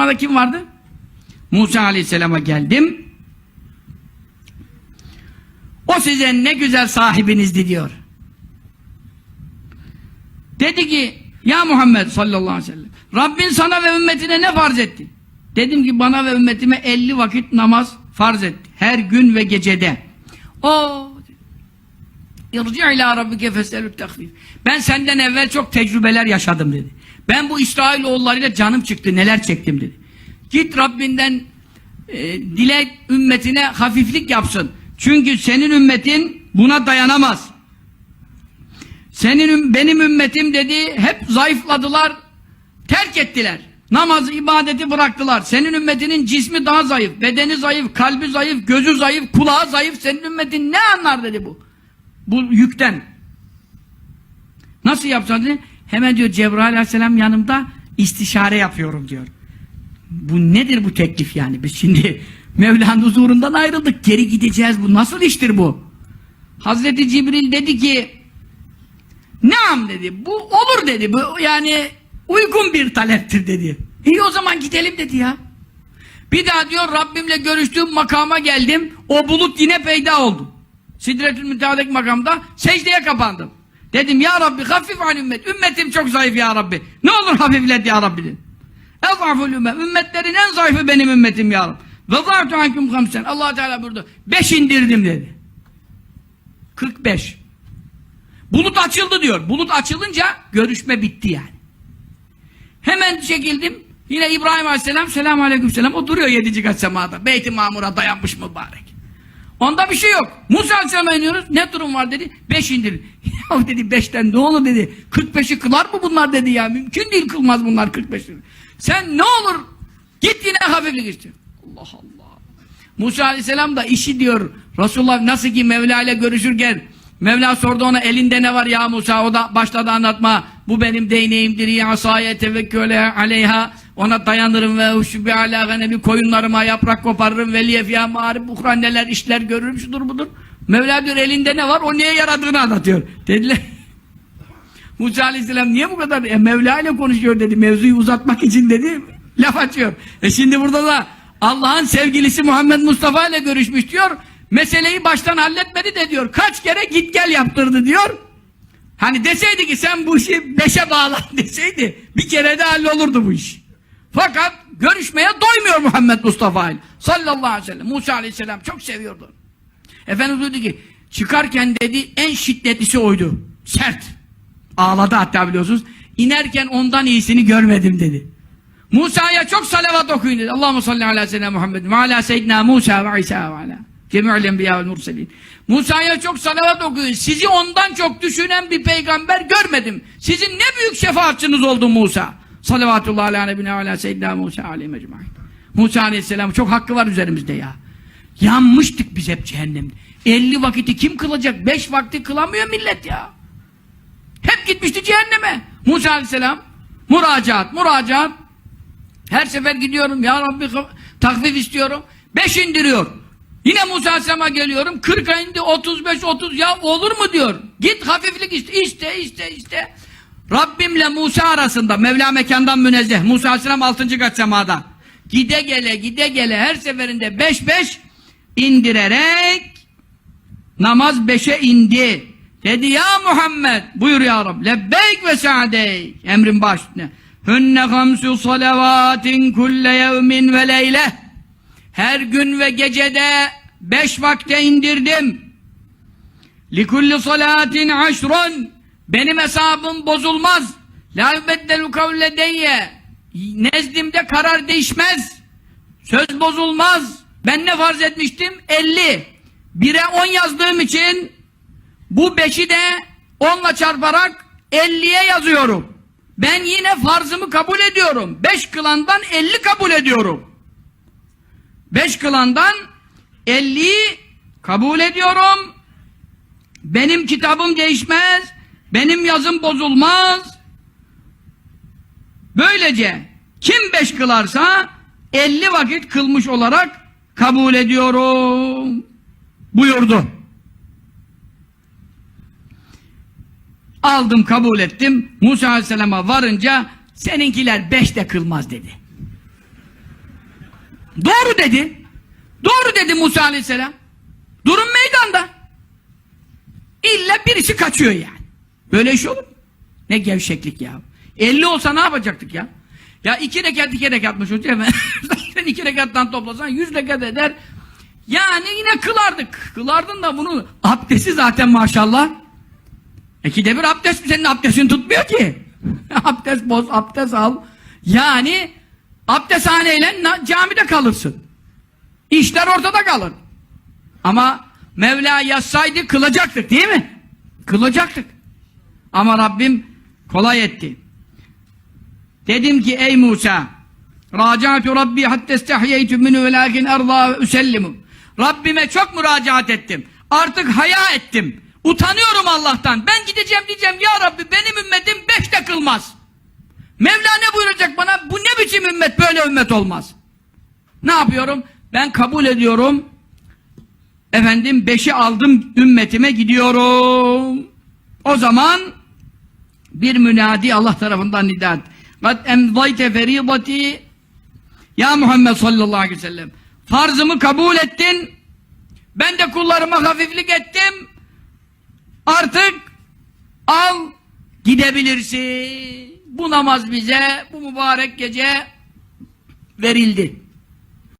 Aleyhisselam'da kim vardı? Musa Aleyhisselam'a geldim. O size ne güzel sahibinizdi diyor. Dedi ki ya Muhammed sallallahu aleyhi ve sellem Rabbin sana ve ümmetine ne farz etti? Dedim ki bana ve ümmetime 50 vakit namaz farz etti. Her gün ve gecede. O İrci ila rabbike feselük tehfif. Ben senden evvel çok tecrübeler yaşadım dedi. Ben bu İsrailoğullarıyla canım çıktı neler çektim dedi. Git Rabbinden e, dile ümmetine hafiflik yapsın. Çünkü senin ümmetin buna dayanamaz. Senin benim ümmetim dedi hep zayıfladılar, terk ettiler. Namazı, ibadeti bıraktılar. Senin ümmetinin cismi daha zayıf, bedeni zayıf, kalbi zayıf, gözü zayıf, kulağı zayıf. Senin ümmetin ne anlar dedi bu? Bu yükten. Nasıl yapacağız dedi? Hemen diyor Cebrail aleyhisselam yanımda istişare yapıyorum diyor. Bu nedir bu teklif yani? Biz şimdi Mevla'nın huzurundan ayrıldık. Geri gideceğiz. Bu nasıl iştir bu? Hazreti Cibril dedi ki Naam dedi. Bu olur dedi. Bu yani uygun bir taleptir dedi. İyi o zaman gidelim dedi ya. Bir daha diyor Rabbimle görüştüğüm makama geldim. O bulut yine peyda oldu. Sidretül Münteha'daki makamda secdeye kapandım. Dedim ya Rabbi hafif an ümmet. Ümmetim çok zayıf ya Rabbi. Ne olur hafiflet ya Rabbi dedim. Ezaful ümmet. Ümmetlerin en zayıfı benim ümmetim ya Rabbi. Ve zâtu hanküm hamsen. allah Teala burada. Beş indirdim dedi. 45. Bulut açıldı diyor. Bulut açılınca görüşme bitti yani. Hemen çekildim. Yine İbrahim Aleyhisselam selamun aleyküm selam. O duruyor yedinci kat semada. Beyt-i Mamur'a dayanmış mübarek. Onda bir şey yok. Musa Aleyhisselam'a iniyoruz. Ne durum var dedi. Beş indir. ya dedi beşten ne olur dedi. 45'i kılar mı bunlar dedi ya. Mümkün değil kılmaz bunlar 45'i. Sen ne olur git yine hafiflik iste. Allah Allah. Musa Aleyhisselam da işi diyor. Resulullah nasıl ki Mevla ile görüşürken Mevla sordu ona elinde ne var ya Musa o da başladı anlatma bu benim değneğimdir ya asaya tevekküle aleyha ona dayanırım ve uşubi ala ganebi koyunlarıma yaprak koparırım. Ve liyefya mağarib buhra neler işler görürüm şudur budur. Mevla diyor elinde ne var o niye yaradığını anlatıyor. Dediler Musa aleyhisselam niye bu kadar e, Mevla ile konuşuyor dedi mevzuyu uzatmak için dedi laf açıyor. E şimdi burada da Allah'ın sevgilisi Muhammed Mustafa ile görüşmüş diyor meseleyi baştan halletmedi de diyor kaç kere git gel yaptırdı diyor. Hani deseydi ki sen bu işi beşe bağla deseydi bir kere de hallolurdu bu iş fakat görüşmeye doymuyor Muhammed Mustafa ile sallallahu aleyhi ve sellem Musa aleyhisselam çok seviyordu Efendimiz dedi ki çıkarken dedi en şiddetlisi oydu sert ağladı hatta biliyorsunuz inerken ondan iyisini görmedim dedi Musa'ya çok salavat okuyun dedi. Allahu salli ala seyyidina Muhammed ve ala seyyidina Musa ve İsa ve ala cemi'ül enbiya vel murselin. Musa'ya çok salavat okuyun. Sizi ondan çok düşünen bir peygamber görmedim. Sizin ne büyük şefaatçiniz oldu Musa. Salavatullah ala nebine ala seyyidina Musa aleyhi mecmain. Musa aleyhisselam çok hakkı var üzerimizde ya. Yanmıştık biz hep cehennemde. 50 vakiti kim kılacak? 5 vakti kılamıyor millet ya. Hep gitmişti cehenneme. Musa aleyhisselam müracaat, müracaat her sefer gidiyorum ya Rabbi takvif istiyorum. Beş indiriyor. Yine Musa Aleyhisselam'a geliyorum. 40 indi 35 30 ya olur mu diyor. Git hafiflik iste iste iste iste. Rabbimle Musa arasında Mevla mekandan münezzeh. Musa Aleyhisselam 6. kat semada. Gide gele gide gele her seferinde 5 5 indirerek namaz beşe indi. Dedi ya Muhammed buyur ya Rabbi lebbeyk ve sa'deyk emrin baş. Hünne hamsu salavatin kulle yevmin ve leyle. Her gün ve gecede beş vakte indirdim. Likulli salatin aşrun. Benim hesabım bozulmaz. La yubeddelu kavledeyye. Nezdimde karar değişmez. Söz bozulmaz. Ben ne farz etmiştim? 50. Bire 10 yazdığım için bu beşi de 10'la çarparak 50'ye yazıyorum. Ben yine farzımı kabul ediyorum. Beş kılandan elli kabul ediyorum. Beş kılandan elli kabul ediyorum. Benim kitabım değişmez. Benim yazım bozulmaz. Böylece kim beş kılarsa elli vakit kılmış olarak kabul ediyorum. Buyurdu. Aldım kabul ettim. Musa Aleyhisselam'a varınca seninkiler beş de kılmaz dedi. Doğru dedi. Doğru dedi Musa aleyhisselam. Durum meydanda. İlla birisi kaçıyor yani. Böyle iş olur? Ne gevşeklik ya. 50 olsa ne yapacaktık ya? Ya iki rekat iki rekatmış hocam. Zaten iki rekattan toplasan yüz rekat eder. Yani yine kılardık. Kılardın da bunu abdesti zaten maşallah. İkide bir abdest senin abdestin tutmuyor ki. abdest boz, abdest al. Yani abdesthaneyle camide kalırsın. İşler ortada kalır. Ama Mevla yazsaydı kılacaktık değil mi? Kılacaktık. Ama Rabbim kolay etti. Dedim ki ey Musa Raca'tu Rabbi hatta istahyeytu minhu ve lakin erza ve Rabbime çok müracaat ettim. Artık haya ettim. Utanıyorum Allah'tan. Ben gideceğim diyeceğim ya Rabbi benim ümmetim beşte kılmaz. Mevla ne buyuracak bana? Bu ne biçim ümmet? Böyle ümmet olmaz. Ne yapıyorum? Ben kabul ediyorum. Efendim beşi aldım ümmetime gidiyorum. O zaman bir münadi Allah tarafından nidat. Kad emzayte feridati Ya Muhammed sallallahu aleyhi ve sellem farzımı kabul ettin. Ben de kullarıma hafiflik ettim. Artık al gidebilirsin. Bu namaz bize bu mübarek gece verildi.